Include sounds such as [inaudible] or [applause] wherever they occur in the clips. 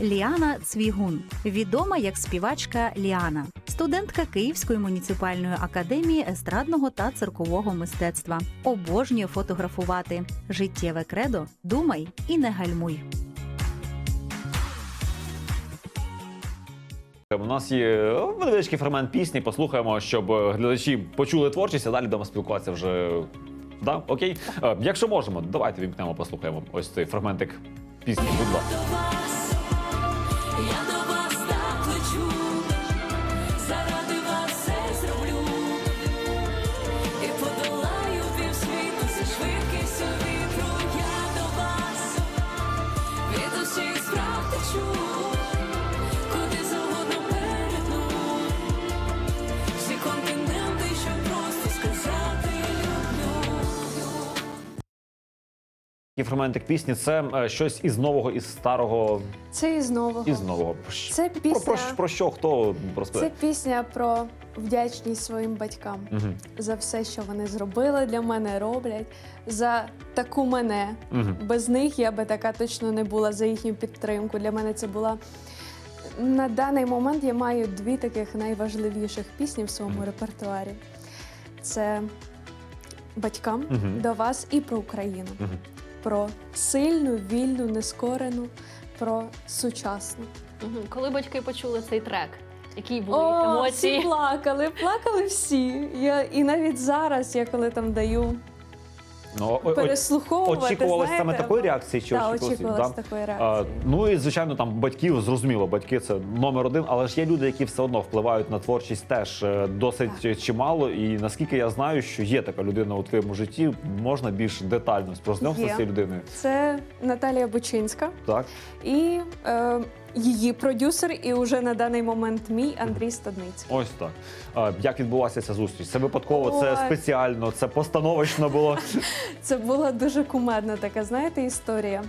Ліана Цвігун, відома як співачка Ліана, студентка Київської муніципальної академії естрадного та циркового мистецтва. Обожнює фотографувати. Життєве кредо думай і не гальмуй. У нас є е, невеличкий фрагмент пісні. Послухаємо, щоб глядачі почули творчість, а далі будемо спілкуватися вже. Да? Окей? Е, Якщо можемо, давайте вімкнемо, послухаємо ось цей фрагментик пісні. Будь ласка. До Такий фрагментик пісні це е, щось із нового, із старого, Це із нового. із нового. Це Про, пісня, про, про що хто це розповідає? пісня про вдячність своїм батькам Угу. за все, що вони зробили для мене, роблять, за таку мене. Угу. Без них я би така точно не була за їхню підтримку. Для мене це була на даний момент. Я маю дві таких найважливіших пісні в своєму репертуарі: це батькам Мгм. до вас і про Україну. Мгм. Про сильну, вільну, нескорену, про сучасну. Коли батьки почули цей трек, які були О, емоції? всі плакали, плакали всі. Я, і навіть зараз, я коли там даю Ну, о- о- переслуховувати, очікувалось знаєте, саме такої реакції, чи Да, очікувалось? очікувалось Да? такої А, реакції. ну і звичайно, там батьків зрозуміло, батьки це номер один, але ж є люди, які все одно впливають на творчість теж е, досить чимало. І наскільки я знаю, що є така людина у твоєму житті, можна більш детально про знайомство Є. з цією людиною. Це Наталія Бучинська Так, і е, її продюсер, і уже на даний момент мій Андрій Стадницький. ось так. А, як відбулася ця зустріч? Це випадково, це Ой. спеціально, це постановочно було. [laughs] Це була дуже кумедна така, знаєте, історія.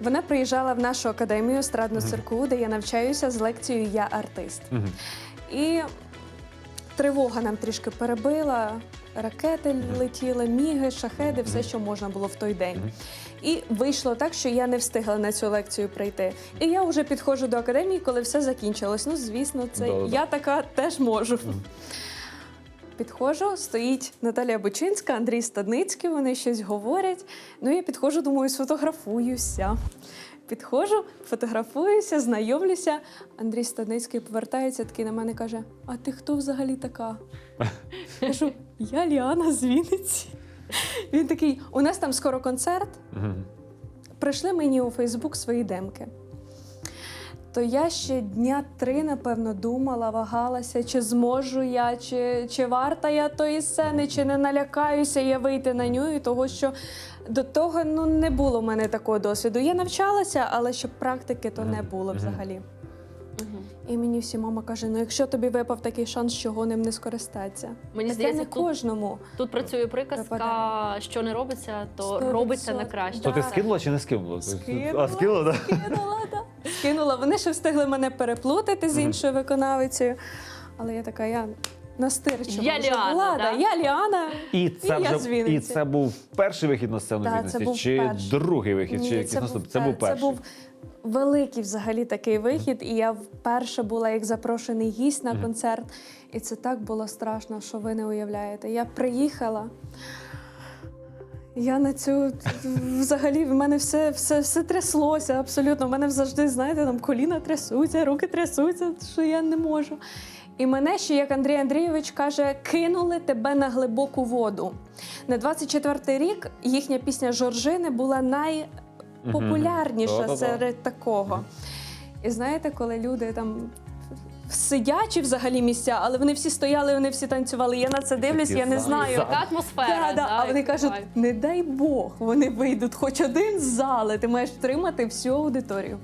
Вона приїжджала в нашу академію естрадну цирку, де я навчаюся з лекцією Я артист. Мгм. І тривога нам трішки перебила, ракети летіли, міги, шахеди, все, що можна було в той день. І вийшло так, що я не встигла на цю лекцію прийти. І я вже підходжу до академії, коли все закінчилось. Ну, звісно, це Да-да-да. я така теж можу. Підходжу, стоїть Наталія Бучинська, Андрій Стадницький, вони щось говорять. Ну, я підходжу, думаю, сфотографуюся. Підходжу, фотографуюся, знайомлюся. Андрій Станицький повертається такий на мене каже: А ти хто взагалі така? [laughs] Кажу, я Ліана з Вінниці. Він такий: у нас там скоро концерт. Прийшли мені у Фейсбук свої демки. То я ще дня три, напевно, думала, вагалася, чи зможу я, чи, чи варта я тої сцени, чи не налякаюся я вийти на нього, того що до того ну, не було в мене такого досвіду. Я навчалася, але щоб практики то не було взагалі. І мені всі мама каже: ну якщо тобі випав такий шанс, чого ним не скористатися? Мені Таке здається, не тут, кожному. тут працює приказка, що не робиться, то Сто робиться на краще. То ти Да. скинула чи не скинула? Скинула. А скинула, так? Скинула, да. Скинула. Вони ще встигли мене переплутати з іншою виконавицею. Але я така, я настирчила. Я Ліана, да? Я Ліана. І це І я з вже Вінниці. і це був перший вихід на сцену Да, це Вінниці, був чи перший. другий вихід, чи Ні, якийсь наступний? Це був перший. Це був великий взагалі такий вихід, і я вперше була як запрошений гість на концерт. І це так було страшно, що ви не уявляєте. Я приїхала. Я на цю взагалі в мене все, все, все тряслося абсолютно. У мене завжди, знаєте, там коліна трясуться, руки трясуться, що я не можу. І мене ще, як Андрій Андрійович каже, кинули тебе на глибоку воду. На 24-й рік їхня пісня Жоржини була найпопулярніша серед такого. І знаєте, коли люди там. Сидячі взагалі місця, але вони всі стояли, вони всі танцювали. Я на це дивлюсь, я не знаю. Така атмосфера. Да, да. А вони кажуть, не дай Бог, вони вийдуть хоч один з зали, ти маєш втримати всю аудиторію.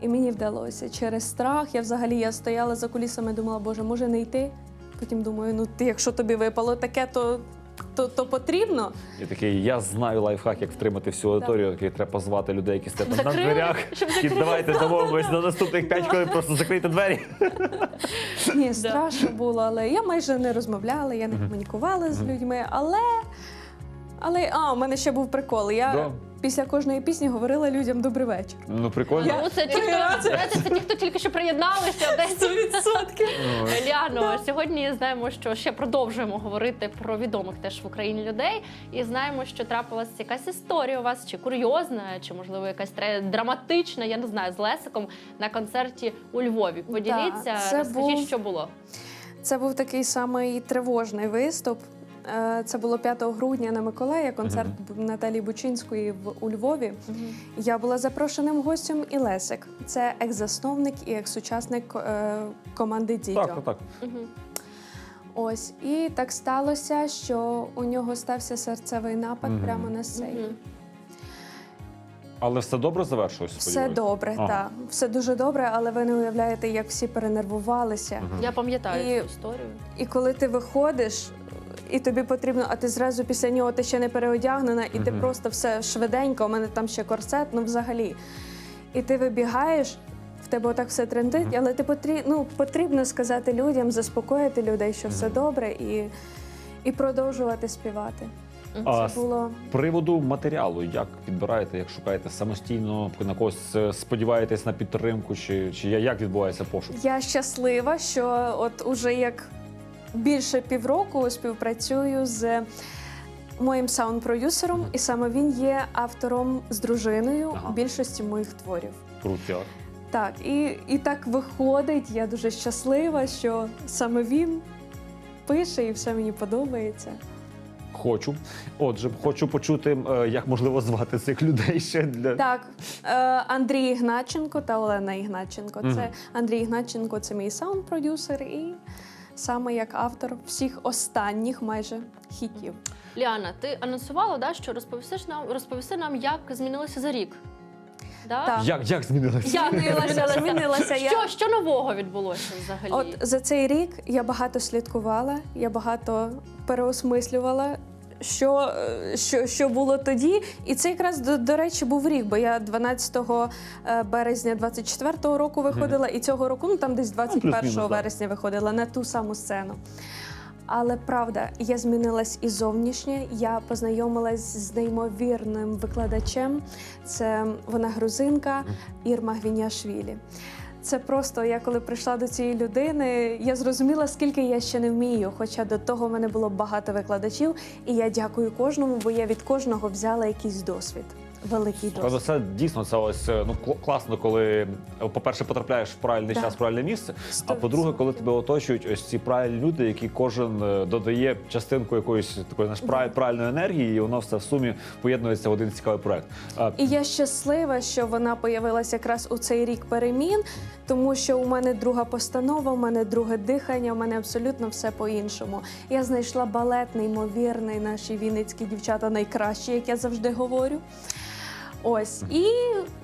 І мені вдалося через страх. Я взагалі я стояла за кулісами, думала, боже, може не йти. Потім думаю, ну ти, якщо тобі випало таке, то, то, то потрібно. І такий, я знаю лайфхак, як втримати всю аудиторію, який треба позвати людей, які стоять на Закрили, дверях. щоб І давайте домовимось на наступних 5 хвилин, просто закрийте двері. Ні, страшно було, але я майже не розмовляла, я не комунікувала з людьми. Але, але а, у мене ще був прикол. Я Да. Після кожної пісні говорила людям добрий вечір. Ну прикольно. Ну, це ті, хто знаєте, це ті, хто тільки що приєдналися. [laughs] Десь Ліано, сьогодні знаємо, що ще продовжуємо говорити про відомих теж в Україні людей, і знаємо, що трапилась якась історія у вас, чи курйозна, чи можливо якась драматична, я не знаю, з Лесиком на концерті у Львові. Поділіться, Да, розкажіть, був- що було. Це був такий самий тривожний виступ. Е, Це було 5 грудня на Миколая, концерт Наталії Бучинської в у Львові. Я була запрошеним гостем і Лесик. Це екс-засновник і екс-учасник е, команди Дідьо. Так, так, так. Мгм. Ось і так сталося, що у нього стався серцевий напад Мгм. прямо на сцені. Мгм. Але все добре завершилось? Все добре, Ага. так. Все дуже добре, але ви не уявляєте, як всі перенервувалися. Мгм. Я пам'ятаю І- цю історію. І коли ти виходиш, і тобі потрібно, а ти зразу після нього ти ще не переодягнена, і ти просто все швиденько, у мене там ще корсет, ну взагалі. І ти вибігаєш, в тебе отак все трендить, але ти потрібно, ну, потрібно сказати людям, заспокоїти людей, що все добре, і, і продовжувати співати. А Це було. з приводу матеріалу, як підбираєте, як шукаєте самостійно, на когось е, сподіваєтесь на підтримку, чи, чи я- як відбувається пошук? Я щаслива, що от уже як більше півроку співпрацюю з моїм саунд-продюсером, і саме він є автором з дружиною Ага. більшості моїх творів. Крутяк. Так, і, і так виходить. Я дуже щаслива, що саме він пише і все мені подобається. Хочу. Отже, хочу почути, е, як можливо звати цих людей ще для Так, е, Андрій Ігначенко та Олена Ігначенко. Це. Андрій Ігначенко це мій саунд-продюсер і саме як автор всіх останніх майже хітів. Ліана, ти анонсувала, да, що розповісиш нам, розповіси нам, як змінилося за рік. Да? Так. як, як змінилося? Як Змінилася, змінилася. Я- Що, що нового відбулося взагалі? От за цей рік я багато слідкувала, я багато переосмислювала. Що, е, що, що було тоді, і це якраз до, до речі був рік, бо я 12 е, березня 24-го року виходила, і цього року, ну там десь 21 плюс-мінус, вересня виходила на ту саму сцену. Але правда, я змінилась і зовнішнє. Я познайомилась з неймовірним викладачем. Це вона грузинка Ірма Гвіняшвілі. Це просто я коли прийшла до цієї людини, я зрозуміла, скільки я ще не вмію. Хоча до того в мене було багато викладачів, і я дякую кожному, бо я від кожного взяла якийсь досвід. Великий досвід. це дійсно це ось е, ну класно, коли е, по-перше, потрапляєш в правильний Так. час, в правильне місце. А по-друге, коли тебе оточують ось ці правильні люди, які кожен е, додає частинку якоїсь такої прав- правильної енергії, і воно все в сумі поєднується в один цікавий проект. І я щаслива, що вона появилася якраз у цей рік перемін, тому що у мене друга постанова, у мене друге дихання, у мене абсолютно все по-іншому. Я знайшла балет неймовірний, наші вінницькі дівчата найкращі, як я завжди говорю. Ось і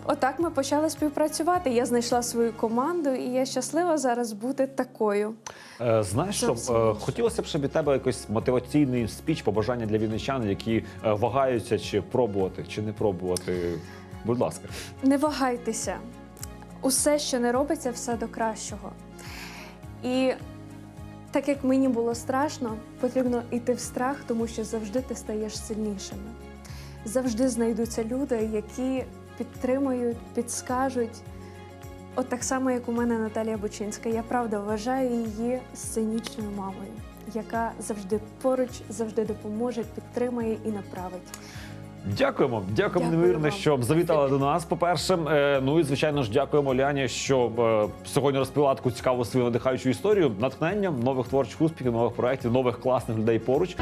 отак ми почали співпрацювати. Я знайшла свою команду, і я щаслива зараз бути такою. Е, Знаєш, що е, хотілося б, щоб від тебе якийсь мотиваційний спіч, побажання для вінничан, які е, вагаються, чи пробувати, чи не пробувати. Будь ласка, Не вагайтеся. Усе, що не робиться, все до кращого. І так як мені було страшно, потрібно йти в страх, тому що завжди ти стаєш сильнішими. Завжди знайдуться люди, які підтримують, підскажуть. От так само, як у мене Наталія Бучинська. Я правда вважаю її сценічною мамою, яка завжди поруч, завжди допоможе, підтримає і направить. дякуємо. Дякуємо неймовірно, що завітали до нас. По перше, е, ну і звичайно ж, дякуємо Ляні, що е, сьогодні розповіла таку цікаву свою надихаючу історію, натхнення, нових творчих успіхів, нових проєктів, нових класних людей поруч.